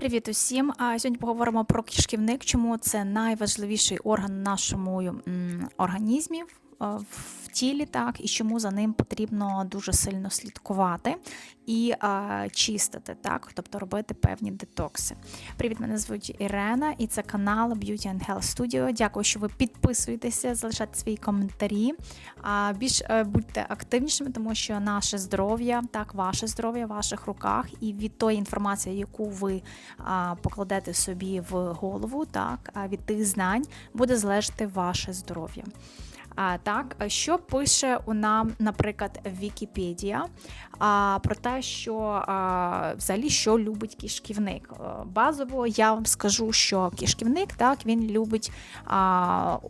Привіт усім! Сьогодні поговоримо про кишківник, чому це найважливіший орган в нашому організмі в тілі, так, і чому за ним потрібно дуже сильно слідкувати і а, чистити, так, тобто робити певні детокси. Привіт, мене звуть Ірена, і це канал Beauty and Health Studio. Дякую, що ви підписуєтеся, залишайте свої коментарі. А, Більш е, будьте активнішими, тому що наше здоров'я, так, ваше здоров'я в ваших руках, і від тої інформації, яку ви а, покладете собі в голову, так, від тих знань буде залежати ваше здоров'я. Так, що пише у нам, наприклад, Вікіпедія про те, що взагалі що любить кишківник. Е, базово я вам скажу, що кишківник так він любить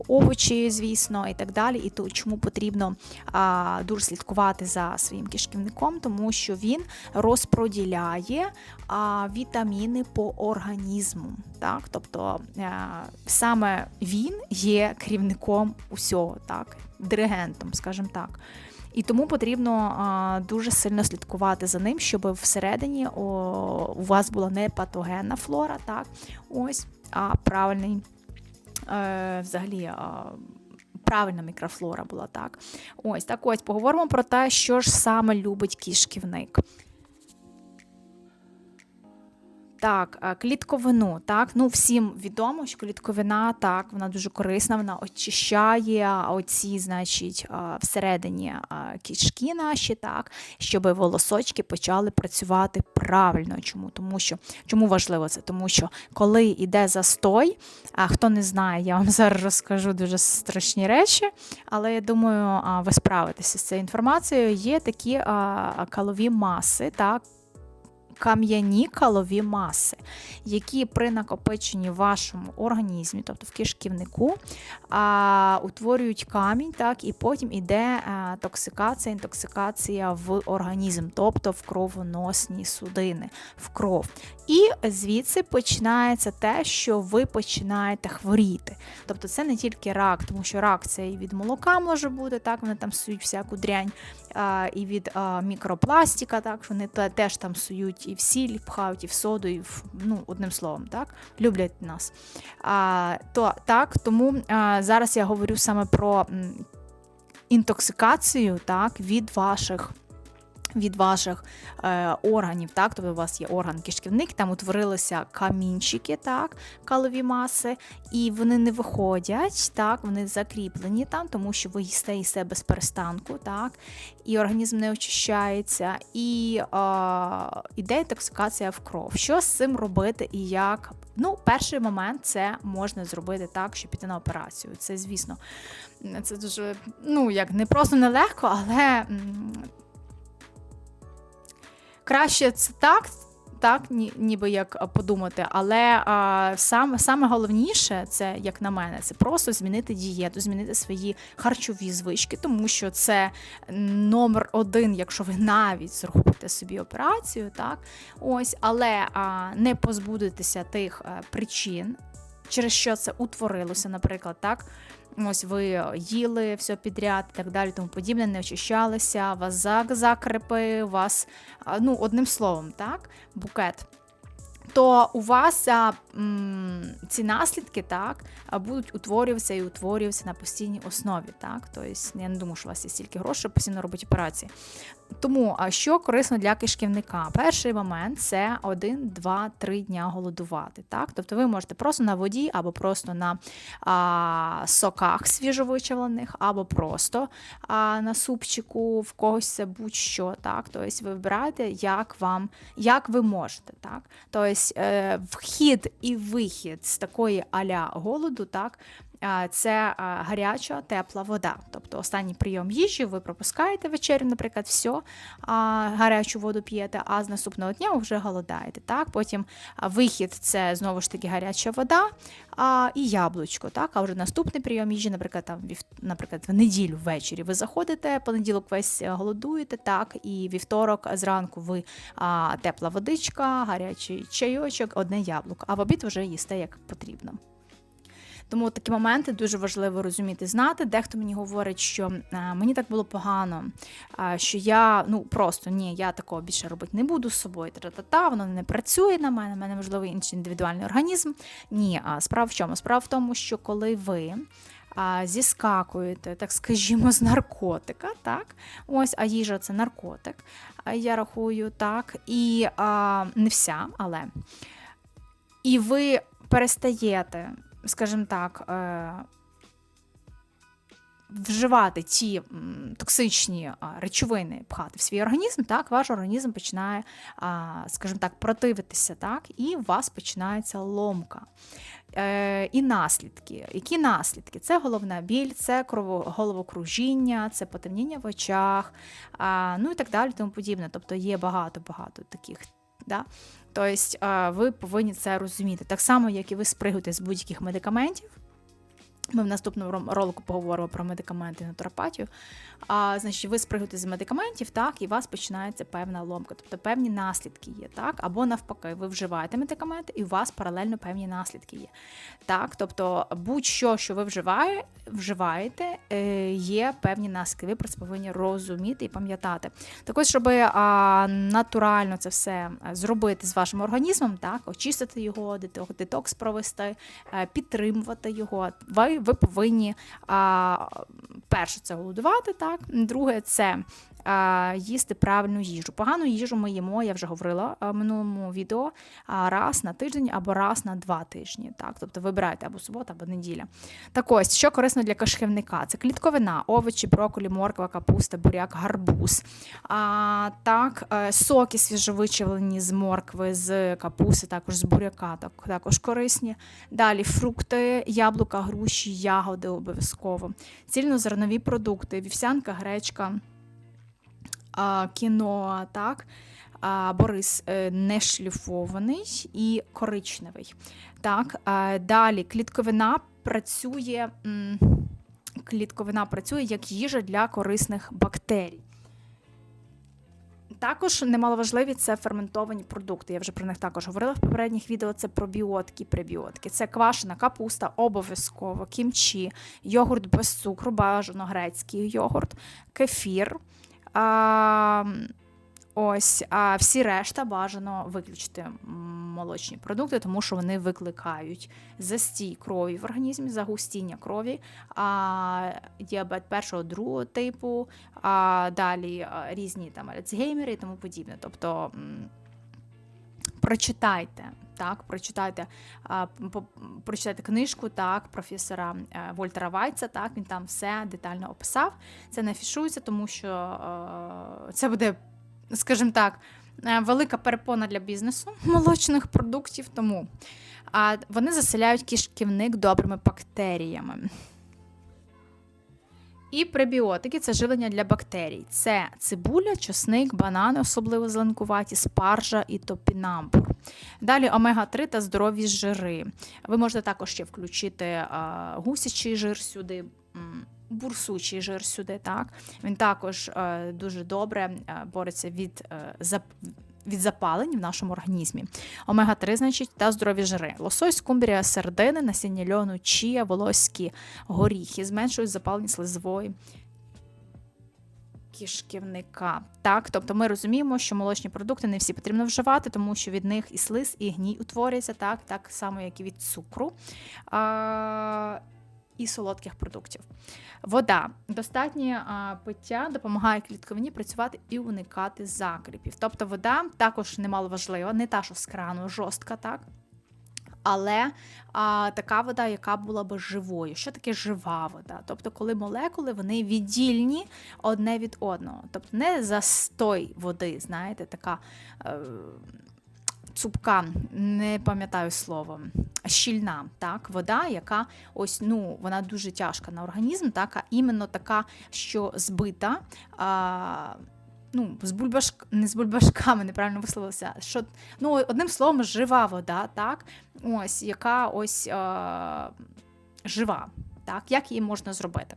овочі, звісно, і так далі. І то чому потрібно дуже слідкувати за своїм кишківником, тому що він розподіляє вітаміни по організму. Так, тобто е, саме він є керівником усього так, диригентом, скажімо так. І тому потрібно а, дуже сильно слідкувати за ним, щоб всередині о, у вас була не патогенна флора, так, ось, а правильний е, взагалі. А, Правильна мікрофлора була так. Ось так ось поговоримо про те, що ж саме любить кішківник. Так, е, клітковину, так, ну всім відомо, що клітковина так, вона дуже корисна, вона очищає оці, значить, е, всередині е, кишки наші, так, щоб волосочки почали працювати правильно. Чому? Тому що чому важливо це? Тому що коли йде застой, а хто не знає, я вам зараз розкажу дуже страшні речі, але я думаю, ви справитеся з цією інформацією. Є такі калові маси, так кам'яні калові маси, які при накопиченні в вашому організмі, тобто в кишківнику, а, утворюють камінь, так, і потім іде а, токсикація, інтоксикація в організм, тобто в кровоносні судини, в кров. І звідси починається те, що ви починаєте хворіти. Тобто це не тільки рак, тому що рак це і від молока може бути, так, вони там сують всяку дрянь, і від мікропластика, так, вони теж там сують і в сіль пхають, і в соду, і в, ну, одним словом, так, люблять нас. А, то, так, Тому а, зараз я говорю саме про інтоксикацію так, від ваших від ваших е, органів, так, тобто у вас є орган кишківник, там утворилися камінчики, так, калові маси, і вони не виходять, так, вони закріплені там, тому що ви їсте їсте без перестанку, так, і організм не очищається, і е, іде інтоксикація в кров. Що з цим робити і як? Ну, перший момент це можна зробити так, щоб піти на операцію. Це, звісно, це дуже ну як не просто нелегко, але краще це так, так, ніби як подумати, але а, саме саме головніше, це як на мене, це просто змінити дієту, змінити свої харчові звички, тому що це номер один, якщо ви навіть зробите собі операцію, так? Ось, але а, не позбудетеся тих а, причин, через що це утворилося, наприклад, так. Ось ви їли все підряд і так далі, тому подібне, не очищалися, вас закрепи, вас, ну, одним словом, так, букет то у вас а, м, ці наслідки так, будуть утворюватися і утворюватися на постійній основі. Так? Тобто, я не думаю, що у вас є стільки грошей, щоб постійно робити операції. Тому, що корисно для кишківника? Перший момент це 1, 2, 3 дня голодувати. Так? Тобто ви можете просто на воді, або просто на а, соках свіжовичавлених, або просто а, на супчику, в когось це будь-що. Так? Тобто ви вибираєте, як вам, як ви можете. Так? Тобто Тобто вхід і вихід з такої аля голоду, так, це гаряча, тепла вода. Тобто останній прийом їжі ви пропускаєте вечерю, наприклад, все, гарячу воду п'єте, а з наступного дня ви вже голодаєте. Так? Потім вихід це знову ж таки гаряча вода і яблучко. Так? А вже наступний прийом їжі, наприклад, там, наприклад, в неділю ввечері ви заходите, понеділок весь голодуєте, так, і вівторок зранку ви тепла водичка, гарячий чайочок, одне яблуко, а в обід вже їсте як потрібно. Тому такі моменти дуже важливо розуміти, знати. Дехто мені говорить, що е, мені так було погано, що я ну просто ні, я такого більше робити не буду з собою. Та-та-та, воно не працює на мене, в мене можливий інший індивідуальний організм. Ні, а справа в чому? Справа в тому, що коли ви. А, зіскакуєте, так скажімо, з наркотика, так? Ось, а їжа це наркотик, я рахую так. І а, не вся, але. І ви перестаєте, скажімо так, е, вживати ті токсичні речовини пхати в свій організм, так, ваш організм починає, скажімо так, противитися, так, і у вас починається ломка. Е, І наслідки. Які наслідки? Це головна біль, це головокружіння, це потемніння в очах, ну і так далі, тому подібне. Тобто є багато-багато таких. Да? Тобто е, ви повинні це розуміти. Так само, як і ви спригуєте з будь-яких медикаментів. Ми в наступному ролику поговоримо про медикаменти і натуропатію. А, значить, ви спригуєте з медикаментів, так, і у вас починається певна ломка, тобто певні наслідки є, так, або навпаки, ви вживаєте медикаменти, і у вас паралельно певні наслідки є. Так, тобто будь-що, що ви вживає, вживаєте, е, є певні наслідки. Ви про це повинні розуміти і пам'ятати. Так ось, щоб а, натурально це все е, зробити з вашим організмом, так, очистити його, дето- детокс провести, е, підтримувати його. Ви, ви повинні перше це голодувати, так, друге це. Їсти правильну їжу. Погану їжу ми їмо, я вже говорила в минулому відео, раз на тиждень або раз на два тижні. Так? Тобто вибирайте або субота, або неділя. Так ось, що корисно для кишківника? Це клітковина, овочі, брокколі, морква, капуста, буряк, гарбуз. А, так, е, соки свіжовичавлені з моркви, з капусти, також з буряка, так, також корисні. Далі фрукти, яблука, груші, ягоди обов'язково. Цільнозернові продукти, вівсянка, гречка, а, кіноа, так. Борис е, не шліфований і коричневий. Так, далі клітковина працює, клітковина працює як їжа для корисних бактерій. Також немаловажливі це ферментовані продукти. Я вже про них також говорила в попередніх відео. Це пробіотики, пребіотики. Це квашена капуста, обов'язково, кімчі, йогурт без цукру, бажано грецький йогурт, кефір. А, ось, а всі решта бажано виключити молочні продукти, тому що вони викликають застій крові в організмі, загустіння крові, а, діабет першого, другого типу, а далі різні там альцгеймери і тому подібне. Тобто прочитайте. Так, прочитайте, прочитайте книжку так, професора е, Вольтера Вайца. Так, він там все детально описав. Це не афішується, тому що е, це буде, скажімо так, е, велика перепона для бізнесу молочних продуктів. Тому вони заселяють кишківник добрими бактеріями. І пребіотики це живлення для бактерій. Це цибуля, чесник, банани, особливо зеленкуваті, спаржа і топінамбур. Далі омега-3 та здорові жири. Ви можете також ще включити гусячий жир сюди. Бурсучий жир сюди, так він також е, дуже добре е, бореться від, е, зап... від запалень в нашому організмі. Омега-3, значить, та здорові жири. Лосось, скумбрія, сердини, насіння льону, чія, волоські горіхи зменшують запалення слизової кишківника. Так, тобто ми розуміємо, що молочні продукти не всі потрібно вживати, тому що від них і слиз, і гній утворюється, так, так само, як і від цукру. А, і солодких продуктів. Вода. Достатнє пиття допомагає клітковині працювати і уникати закріпів. Тобто вода також немало важлива, не та, що з крану, жорстка, так? Але а, така вода, яка була би живою. Що таке жива вода? Тобто, коли молекули вони віддільні одне від одного. Тобто не застой води, знаєте, така е, цупка, не пам'ятаю слово, щільна так, вода, яка ось ну вона дуже тяжка на організм, так, а іменно така, що збита. А, Ну, з бульбашк... не з бульбашками, неправильно висловилася. Що, ну, одним словом, жива вода, так, ось, яка ось е... жива. Так, Як її можна зробити?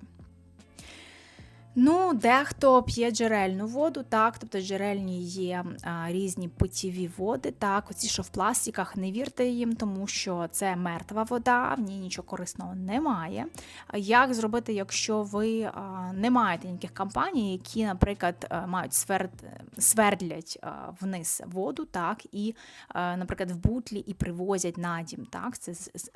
Ну, дехто п'є джерельну воду, так, тобто джерельні є а, різні питєві води, так, оці, що в пластиках, не вірте їм, тому що це мертва вода, в ній нічого корисного немає. Як зробити, якщо ви а, не маєте ніяких компаній, які, наприклад, мають сверд, свердлять а, вниз воду, так, і, а, наприклад, в бутлі і привозять на дім, так, це,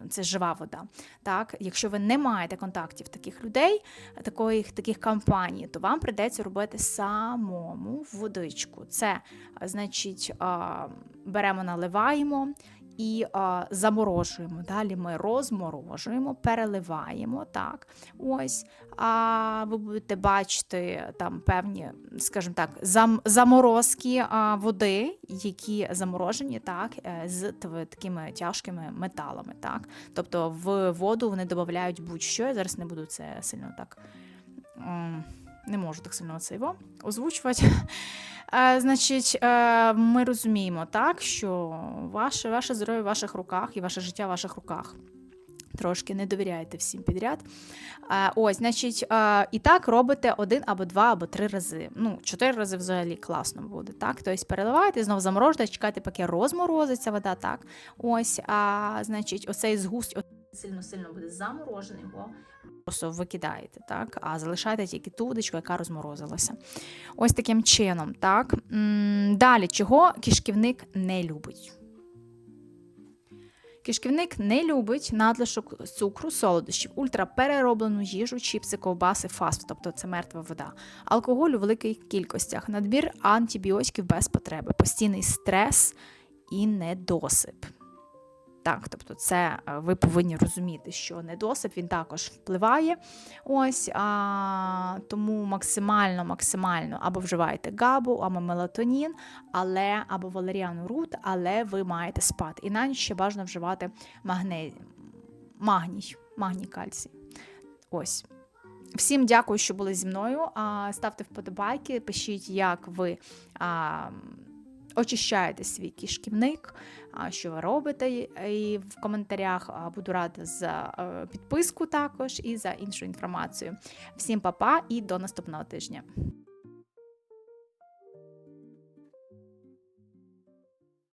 це жива вода. Так, якщо ви не маєте контактів таких людей, такої, таких компаній, то вам прийдеться робити самому водичку. Це, значить, беремо, наливаємо і а, заморожуємо. Далі ми розморожуємо, переливаємо. Так, ось. А ви будете бачити там певні, скажімо так, зам, заморозки а, води, які заморожені так, е, з такими тяжкими металами. Так. Тобто в воду вони додають будь-що. Я зараз не буду це сильно так. М, Не можу так сильно це його озвучувати. Е, Значить, е, ми розуміємо так, що ваше, ваше здоров'я в ваших руках і ваше життя в ваших руках. Трошки не довіряєте всім підряд. Е, Ось, значить, і так робите один або два, або три рази. Ну, чотири рази взагалі класно буде. Так, тобто переливаєте, знову заморожуєте, чекайте, поки розморозиться вода. Так, ось, а значить, оцей згусть сильно сильно буде заморожений, просто викидаєте, так, а залишаєте тільки ту водичку, яка розморозилася. Ось таким чином, так. Далі, чого кишківник не любить? Кишківник не любить надлишок цукру, солодощів, ультраперероблену їжу, чіпси, ковбаси, фаст, тобто це мертва вода, алкоголь у великих кількостях, надбір антибіотиків без потреби, постійний стрес і недосип. Так, тобто, це е, ви повинні розуміти, що недосип він також впливає. Ось а, тому максимально, максимально або вживаєте габу, або мелатонін, але або валеріану рут, але ви маєте спати. І на ще бажано вживати магне... магній, магній кальцій. Ось. Всім дякую, що були зі мною. Ставте вподобайки, пишіть, як ви очищаєте свій кишківник, що ви робите і в коментарях. Буду рада за е, підписку також і за іншу інформацію. Всім па-па і до наступного тижня.